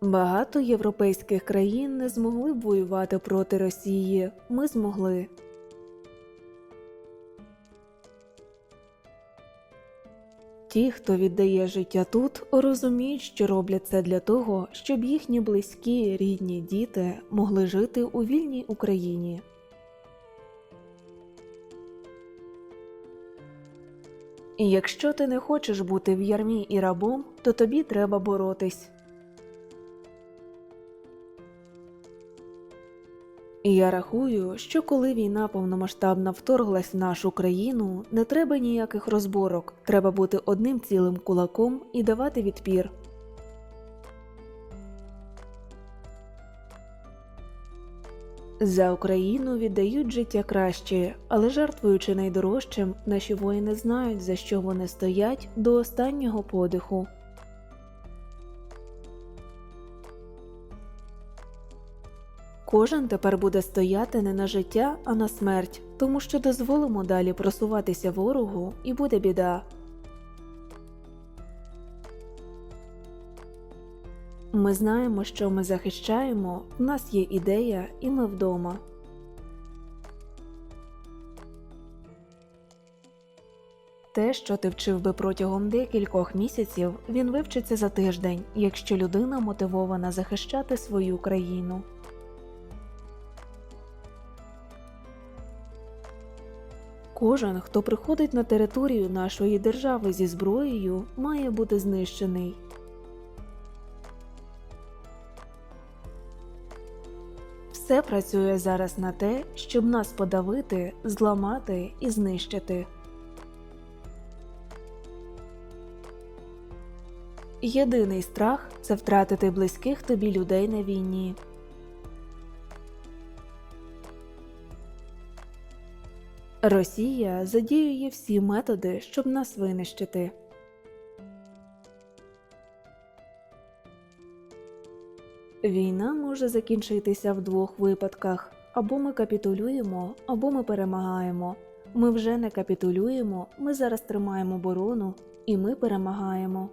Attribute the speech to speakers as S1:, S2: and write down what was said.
S1: Багато європейських країн не змогли б воювати проти Росії. Ми змогли. Ті, хто віддає життя тут, розуміють, що роблять це для того, щоб їхні близькі, рідні діти могли жити у вільній Україні. І якщо ти не хочеш бути в ярмі і рабом, то тобі треба боротись. І я рахую, що коли війна повномасштабна вторглась в нашу країну, не треба ніяких розборок, треба бути одним цілим кулаком і давати відпір. За Україну віддають життя краще, але жертвуючи найдорожчим, наші воїни знають, за що вони стоять до останнього подиху. Кожен тепер буде стояти не на життя, а на смерть, тому що дозволимо далі просуватися ворогу, і буде біда. Ми знаємо, що ми захищаємо, в нас є ідея, і ми вдома. Те, що ти вчив би протягом декількох місяців, він вивчиться за тиждень, якщо людина мотивована захищати свою країну. Кожен, хто приходить на територію нашої держави зі зброєю, має бути знищений. Все працює зараз на те, щоб нас подавити, зламати і знищити. Єдиний страх це втратити близьких тобі людей на війні. Росія задіює всі методи, щоб нас винищити. Війна може закінчитися в двох випадках: або ми капітулюємо, або ми перемагаємо. Ми вже не капітулюємо, ми зараз тримаємо оборону і ми перемагаємо.